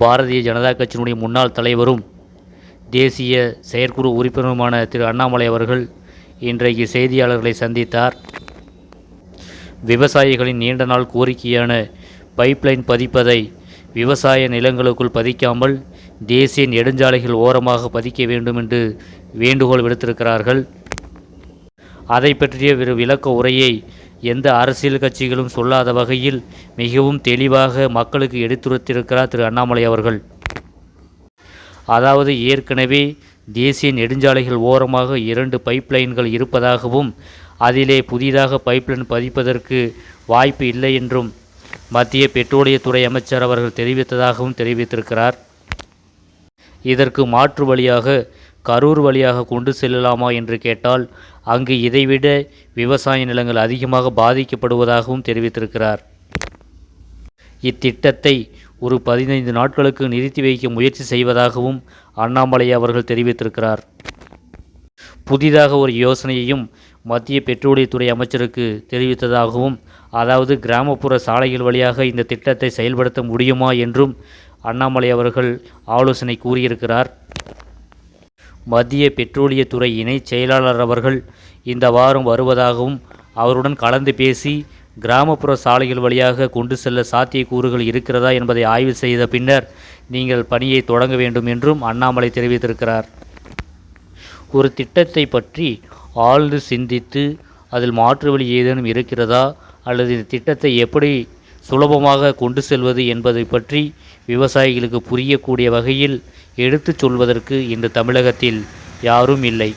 பாரதிய ஜனதா கட்சியினுடைய முன்னாள் தலைவரும் தேசிய செயற்குழு உறுப்பினருமான திரு அண்ணாமலை அவர்கள் இன்றைக்கு செய்தியாளர்களை சந்தித்தார். விவசாயிகளின் நீண்ட நாள் கோரிக்கையான பைப்லைன் பதிப்பதை விவசாய நிலங்களுக்குள் பதிக்காமல் தேசிய நெடுஞ்சாலைகள் ஓரமாக பதிக்க வேண்டும் என்று வேண்டுகோள் விடுத்திருக்கிறார்கள். அதை பற்றிய ஒரு விளக்க உரையை எந்த அரசியல் கட்சிகளும் சொல்லாத வகையில் மிகவும் தெளிவாக மக்களுக்கு எடுத்துரைத்திருக்கிறார் திரு அண்ணாமலை அவர்கள். அதாவது ஏற்கனவே தேசிய நெடுஞ்சாலைகள் ஓரமாக இரண்டு பைப்லைன்கள் இருப்பதாகவும் அதிலே புதிதாக பைப்லைன் பதிப்பதற்கு வாய்ப்பு இல்லை என்றும் மத்திய பெட்ரோலியத்துறை அமைச்சர் அவர்கள் தெரிவித்ததாகவும் தெரிவித்திருக்கிறார். இதற்கு மாற்று வழியாக கரூர் வழியாக கொண்டு செல்லலாமா என்று கேட்டால் அங்கு இதைவிட விவசாய நிலங்கள் அதிகமாக பாதிக்கப்படுவதாகவும் தெரிவித்திருக்கிறார். இத்திட்டத்தை ஒரு பதினைந்து நாட்களுக்கு நிறுத்தி வைக்க முயற்சி செய்வதாகவும் அண்ணாமலை அவர்கள் தெரிவித்திருக்கிறார். புதிதாக ஒரு யோசனையையும் மத்திய பெட்ரோலியத்துறை அமைச்சருக்கு தெரிவித்ததாகவும் அதாவது கிராமப்புற சாலைகள் வழியாக இந்த திட்டத்தை செயல்படுத்த முடியுமா என்றும் அண்ணாமலை அவர்கள் ஆலோசனை கூறியிருக்கிறார். மத்திய பெட்ரோலியத்துறை இணை செயலாளர் அவர்கள் இந்த வாரம் வருவதாகவும் அவருடன் கலந்து பேசி கிராமப்புற சாலைகள் வழியாக கொண்டு செல்ல சாத்தியக்கூறுகள் இருக்கிறதா என்பதை ஆய்வு செய்த பின்னர் நீங்கள் பணியை தொடங்க வேண்டும் என்றும் அண்ணாமலை தெரிவித்திருக்கிறார். ஒரு திட்டத்தை பற்றி ஆழ்ந்து சிந்தித்து அதில் மாற்று வழி ஏதேனும் இருக்கிறதா அல்லது இந்த திட்டத்தை எப்படி சுலபமாக கொண்டு செல்வது என்பதை பற்றி விவசாயிகளுக்கு புரியக்கூடிய வகையில் எடுத்துச் சொல்வதற்கு இன்று தமிழகத்தில் யாரும் இல்லை.